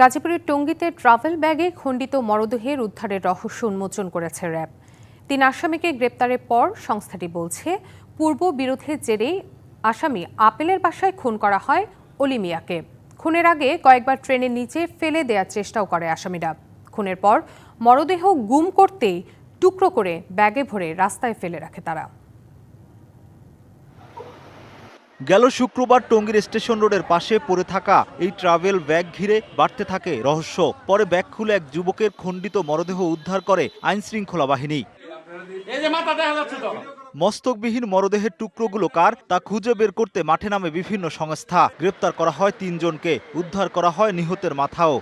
গাজীপুরের টঙ্গীতে ট্রাভেল ব্যাগে খণ্ডিত মরদেহের উদ্ধারের রহস্য উন্মোচন করেছে র্যাব। তিন আসামিকে গ্রেপ্তারের পর সংস্থাটি বলছে, পূর্ব বিরোধের জেরে আসামি আপেলের বাসায় খুন করা হয় অলিমিয়াকে খুনের আগে কয়েকবার ট্রেনের নিচে ফেলে দেওয়ার চেষ্টাও করে আসামিরা। খুনের পর মরদেহ গুম করতেই টুকরো করে ব্যাগে ভরে রাস্তায় ফেলে রাখে তারা। গেল শুক্রবার টঙ্গীর স্টেশন রোডের পাশে পড়ে থাকা এই ট্রাভেল ব্যাগ ঘিরে বাড়তে থাকে রহস্য। পরে ব্যাগ খুলে এক যুবকের খণ্ডিত মরদেহ উদ্ধার করে আইন শৃঙ্খলা বাহিনী মস্তকবিহীন মরদেহের টুকরোগুলো কার তা খুঁজে বের করতে মাঠে নামে বিভিন্ন সংস্থা। গ্রেপ্তার করা হয় তিনজনকে উদ্ধার করা হয় নিহতের মাথাও।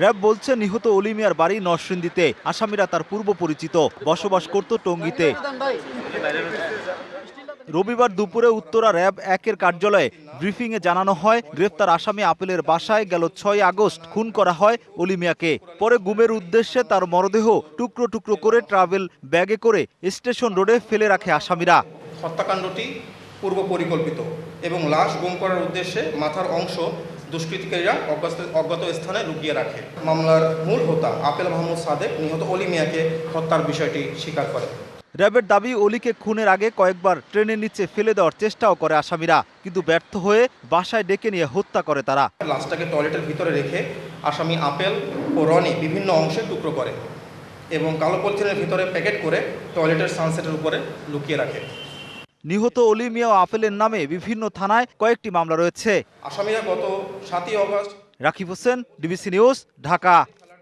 র্যাব বলছে, নিহত অলিমিয়ার বাড়ি নরসিংদীতে। আসামিরা তার পূর্ব পরিচিত। বসবাস করত টঙ্গীতে। রবিবার দুপুরে উত্তরা র্যাব একের কার্যালয়ে ব্রিফিংয়ে জানানো হয়, গ্রেফতার আসামি আপেলের বাসায় গেল ছয় আগস্ট, খুন করা হয় অলিমিয়াকে। পরে গুমের উদ্দেশ্যে তার মরদেহ টুকরো টুকরো করে ট্রাভেল ব্যাগে করে স্টেশন রোডে ফেলে রাখে আসামিরা। হত্যাকাণ্ডটি পূর্ব পরিকল্পিত এবং লাশ গুম করার উদ্দেশ্যে মাথার অংশ দুষ্কৃতিকারীরা অজ্ঞাত- অজ্ঞাত স্থানে লুকিয়ে রাখে। মামলার মূল হোতা আপেল মাহমুদ সাদেক নিহত অলি মিয়াকে হত্যার বিষয়টি স্বীকার করে র্যাবের দাবি অলিকে খুনের আগে কয়েকবার ট্রেনের নিচে ফেলে দেওয়ার চেষ্টাও করে আসামিরা কিন্তু ব্যর্থ হয়ে বাসায় ডেকে নিয়ে হত্যা করে তারা। লাশটাকে টয়লেটের ভিতরে রেখে আসামি আপেল ও রনি বিভিন্ন অংশে টুকরো করে এবং কালো পলিথিনের ভিতরে প্যাকেট করে টয়লেটের সানসেটের উপরে লুকিয়ে রাখে। নিহত অলি মিয়া ও আপেলের নামে বিভিন্ন থানায় কয়েকটি মামলা রয়েছে। আসামিরা গত সাতই August Rakib Hossain DBC news Dhaka.